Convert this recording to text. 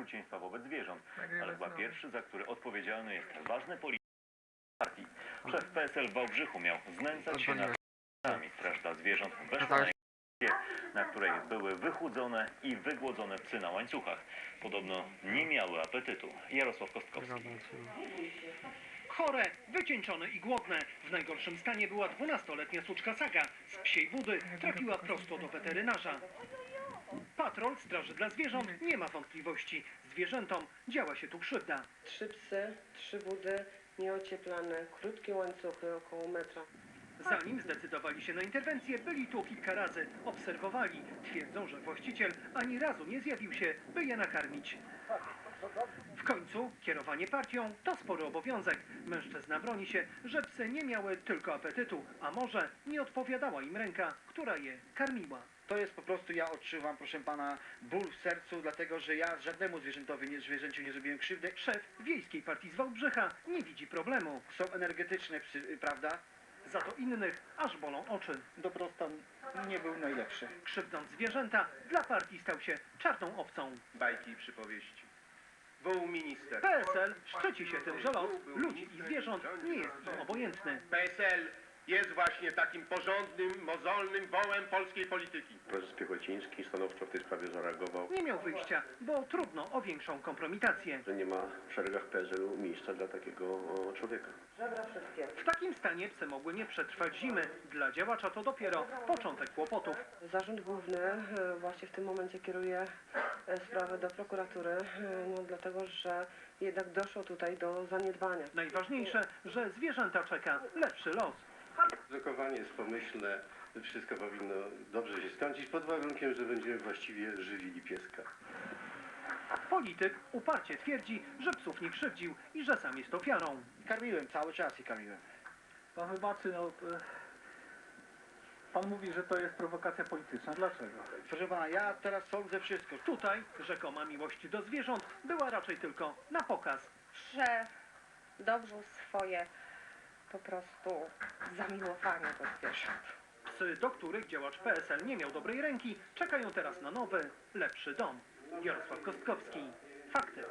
okrucieństwa wobec zwierząt, Tak, ale chyba pierwszy, za który odpowiedzialny jest ważny polityk partii. Szef PSL w Wałbrzychu miał znęcać się nad psy. Straszda zwierząt No weszła tak. na na której były wychudzone i wygłodzone psy na łańcuchach. Podobno nie miały apetytu. Jarosław Kostkowski. Chore, wycieńczone i głodne. W najgorszym stanie była 12-letnia suczka Saga. Z psiej wody trafiła prosto do weterynarza. Patrol Straży dla Zwierząt nie ma wątpliwości. Zwierzętom działa się tu krzywda. Trzy psy, trzy budy, nieocieplane, krótkie łańcuchy, około metra. Zanim zdecydowali się na interwencję, byli tu kilka razy. Obserwowali. Twierdzą, że właściciel ani razu nie zjawił się, by je nakarmić. W końcu kierowanie partią to spory obowiązek. Mężczyzna broni się, że psy nie miały tylko apetytu, a może nie odpowiadała im ręka, która je karmiła. To jest po prostu, ja odczuwam, proszę pana, ból w sercu, dlatego że ja żadnemu zwierzętowi, nie, zwierzęciu nie zrobiłem krzywdy. Szef wiejskiej partii z Wałbrzycha nie widzi problemu. Są energetyczne psy, y, prawda? Za to innych aż bolą oczy. Dobrostan nie był najlepszy. Krzywdząc zwierzęta, dla partii stał się czarną owcą. bajki i przypowieści. PSL szczyci się tym, że los ludzi i zwierząt nie jest im obojętny. PSL jest właśnie takim porządnym, mozolnym wołem polskiej polityki. Prezes Piechociński stanowczo w tej sprawie zareagował, Nie miał wyjścia, bo trudno o większą kompromitację. że nie ma w szeregach PSL-u miejsca dla takiego o, człowieka. Żebra wszystkie. W takim stanie psy mogły nie przetrwać zimy. Dla działacza to dopiero początek kłopotów. Zarząd Główny e, właśnie w tym momencie kieruje e, sprawę do prokuratury, e, no dlatego, że jednak doszło tutaj do zaniedbania. Najważniejsze, że zwierzęta czeka lepszy los. Zakowanie jest pomyślne, wszystko powinno dobrze się skończyć, pod warunkiem, że będziemy właściwie żywili pieska. Polityk uparcie twierdzi, że psów nie krzywdził i że sam jest ofiarą. Karmiłem, cały czas je karmiłem. Pan wybaczy, no... e, Pan mówi, że to jest prowokacja polityczna. Dlaczego? Proszę pana, ja teraz sądzę wszystko. Tutaj rzekoma miłość do zwierząt była raczej tylko na pokaz. że dobrzył swoje po prostu zamiłowanie do zwierząt. Psy, do których działacz PSL nie miał dobrej ręki, czekają teraz na nowy, lepszy dom. Jarosław Kostkowski. Fakty.